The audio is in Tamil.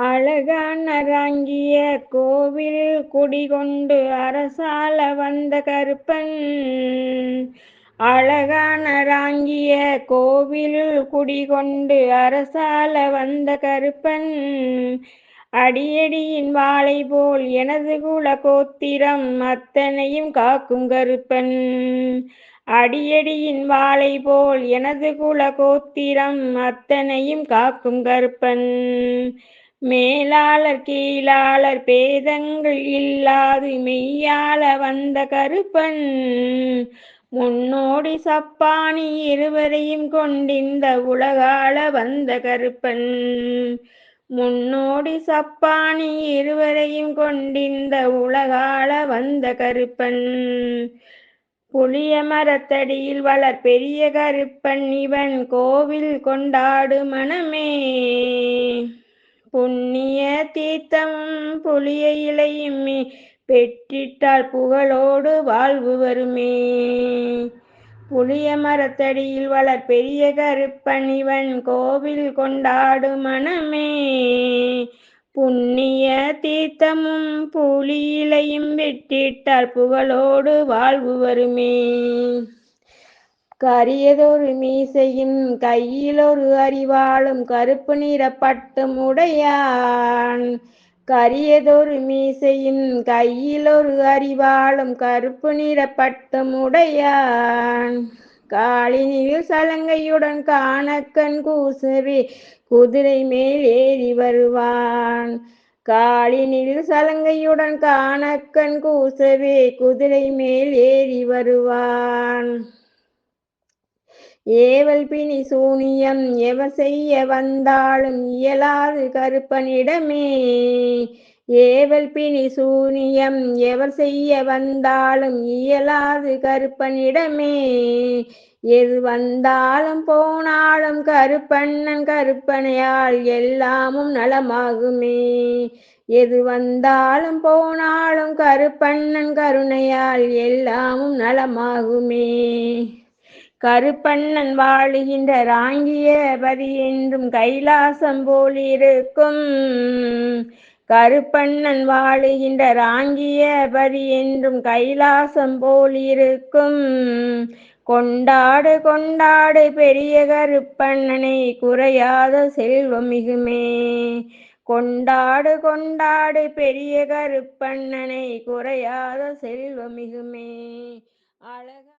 அழகானராங்கிய கோவில் குடிகொண்டு அரசால வந்த கருப்பன். அழகானராங்கிய கோவில் குடிகொண்டு அரசால வந்த கருப்பன். அடியடியின் வாளை போல் எனது குல கோத்திரம் அத்தனையும் காக்கும் கருப்பன். அடியடியின் வாளை போல் எனது குல கோத்திரம் அத்தனையும் காக்கும் கருப்பன். மேலாளர் கீழாளர் பேதங்கள் இல்லாது மெய்யாள வந்த கருப்பன். முன்னோடி சப்பானி இருவரையும் கொண்டிந்த உலகால வந்த கருப்பன். முன்னோடி சப்பானி இருவரையும் கொண்டிந்த உலகால வந்த கருப்பன். புளிய மரத்தடியில் வளர் பெரிய கருப்பன். இவன் கோவில் கொண்டாடு மனமே. புண்ணிய தீர்த்தம் புளிய இலையும் பெற்றிட்டால் புகழோடு வாழ்வு வருமே. புளிய மரத்தடியில் வளர் பெரிய கருப்பணிவன் கோவில் கொண்டாடு மனமே. புண்ணிய தீர்த்தமும் புலியிலையும் வெட்டிட்டால் புகழோடு வாழ்வு வருமே. கரியதொரு மீசையும் கையிலொரு அறிவாளும் கருப்பு நிற பட்டும் உடையான். கரியதொரு மீசையும் கையிலொரு அறிவாளும் கருப்பு நிற பட்டும் உடையான். காலினில் சலங்கையுடன் காணக்கண் கூசவி குதிரை மேல் ஏறி வருவான். காலினில் சலங்கையுடன் காணக்கண் கூசவே குதிரை மேல் ஏறி வருவான். ஏவல் பிணி சூனியம் எவர் செய்ய வந்தாலும் இயலாது கருப்பனிடமே. ஏவல் பிணி சூனியம் எவர் செய்ய வந்தாலும் இயலாது கருப்பனிடமே. எது வந்தாலும் போனாலும் கருப்பண்ணன் கருப்பனையால் எல்லாமும் நலமாகுமே. எது வந்தாலும் போனாலும் கருப்பண்ணன் கருணையால் எல்லாமும் நலமாகுமே. கருப்பண்ணன் வாழுகின்ற ராங்கியபதி என்றும் கைலாசம் போலிருக்கும். கருப்பண்ணன் வாழுகின்ற ராங்கியபதி என்றும் கைலாசம் போலிருக்கும். கொண்டாடு கொண்டாடு பெரிய கருப்பண்ணனை குறையாத செல்வம் மிகுமே. கொண்டாடு கொண்டாடு பெரிய கருப்பண்ணனை குறையாத செல்வம் மிகுமே. அழக